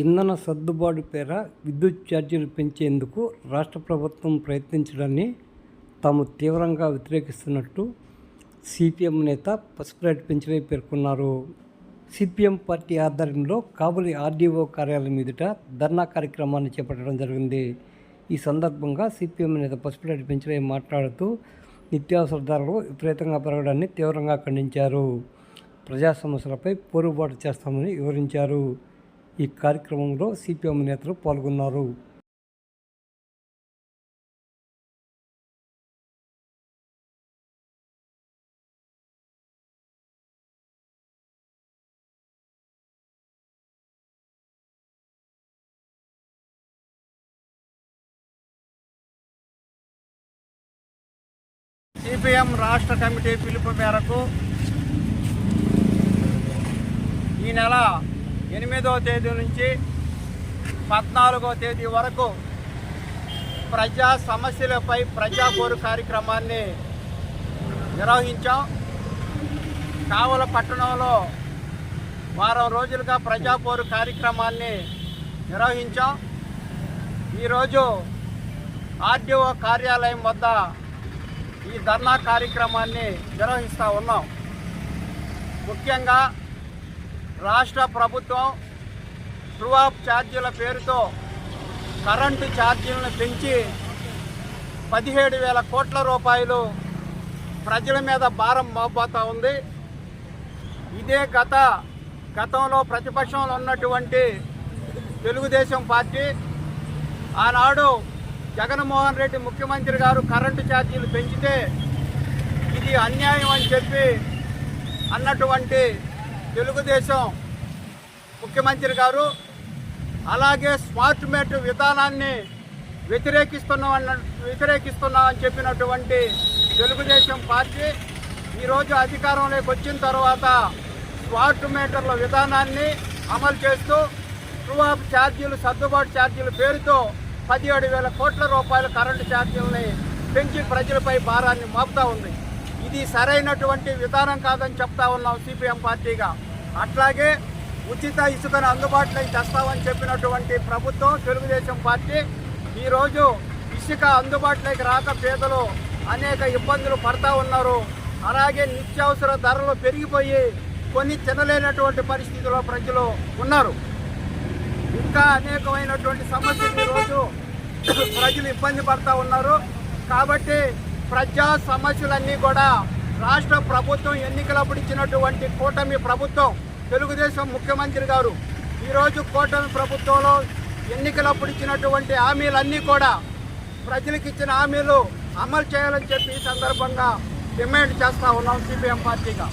ఇంధన సర్దుబాటు పేర విద్యుత్ ఛార్జీలు పెంచేందుకు రాష్ట్ర ప్రభుత్వం ప్రయత్నించడాన్ని తాము తీవ్రంగా వ్యతిరేకిస్తున్నట్టు సిపిఎం నేత పసుపురెడ్డి పెంచలే పేర్కొన్నారు. సిపిఎం పార్టీ ఆధ్వర్యంలో కాబూలి ఆర్డీఓ కార్యాలయం ఎదుట ధర్నా కార్యక్రమాన్ని చేపట్టడం జరిగింది. ఈ సందర్భంగా సిపిఎం నేత పసుపురెడ్డి పెంచలే మాట్లాడుతూ నిత్యావసర ధరలు విపరీతంగా పెరగడాన్ని తీవ్రంగా ఖండించారు. ప్రజా సమస్యలపై పోరుబాటు చేస్తామని వివరించారు. ఈ కార్యక్రమంలో సిపిఎం నేతలు పాల్గొన్నారు. సిపిఎం రాష్ట్ర కమిటీ పిలుపు మేరకు ఈ నెల ఎనిమిదవ తేదీ నుంచి పద్నాలుగో తేదీ వరకు ప్రజా సమస్యలపై ప్రజాపోరు కార్యక్రమాన్ని నిర్వహించాం. కావల పట్టణంలో వారం రోజులుగా ప్రజాపోరు కార్యక్రమాన్ని నిర్వహించాం. ఈరోజు ఆర్డీఓ కార్యాలయం వద్ద ఈ ధర్నా కార్యక్రమాన్ని నిర్వహిస్తూ ఉన్నాం. ముఖ్యంగా రాష్ట్ర ప్రభుత్వం ట్రూ ఛార్జీల పేరుతో కరెంటు ఛార్జీలను పెంచి పదిహేడు వేల కోట్ల రూపాయలు ప్రజల మీద భారం మోపోతూ ఉంది. ఇదే గత గతంలో ప్రతిపక్షంలో ఉన్నటువంటి తెలుగుదేశం పార్టీ ఆనాడు జగన్మోహన్ రెడ్డి ముఖ్యమంత్రి గారు కరెంటు ఛార్జీలు పెంచితే ఇది అన్యాయం అని చెప్పి అన్నటువంటి తెలుగుదేశం ముఖ్యమంత్రి గారు అలాగే స్మార్ట్ మీటర్ విధానాన్ని వ్యతిరేకిస్తున్నాం వ్యతిరేకిస్తున్నామని వ్యతిరేకిస్తున్నాం అని చెప్పినటువంటి తెలుగుదేశం పార్టీ ఈరోజు అధికారంలోకి వచ్చిన తర్వాత స్మార్ట్ మీటర్ల విధానాన్ని అమలు చేస్తూ ట్రూ ఆఫ్ ఛార్జీలు సర్దుబాటు ఛార్జీల పేరుతో పదిహేడు వేల కోట్ల రూపాయల కరెంటు ఛార్జీలని పెంచి ప్రజలపై భారాన్ని మోపుతా ఉంది. ఇది సరైనటువంటి విధానం కాదని చెప్తా ఉన్నాం సిపిఎం పార్టీగా. అట్లాగే ఉచిత ఇసుకను అందుబాటులోకి తెస్తామని చెప్పినటువంటి ప్రభుత్వం తెలుగుదేశం పార్టీ ఈరోజు ఇసుక అందుబాటులోకి రాక పేదలు అనేక ఇబ్బందులు పడతా ఉన్నారు. అలాగే నిత్యావసర ధరలు పెరిగిపోయి కొన్ని తినలేనటువంటి పరిస్థితిలో ప్రజలు ఉన్నారు. ఇంకా అనేకమైనటువంటి సమస్యలు ఈరోజు ప్రజలు ఇబ్బంది పడతా ఉన్నారు. కాబట్టి ప్రజా సమస్యలన్నీ కూడా రాష్ట్ర ప్రభుత్వం ఎన్నికలప్పుడు ఇచ్చినటువంటి కూటమి ప్రభుత్వం తెలుగుదేశం ముఖ్యమంత్రి గారు ఈరోజు కూటమి ప్రభుత్వంలో ఎన్నికలప్పుడు ఇచ్చినటువంటి హామీలన్నీ కూడా ప్రజలకు ఇచ్చిన హామీలు అమలు చేయాలని చెప్పి ఈ సందర్భంగా డిమాండ్ చేస్తూ ఉన్నాం సిపిఎం పార్టీగా.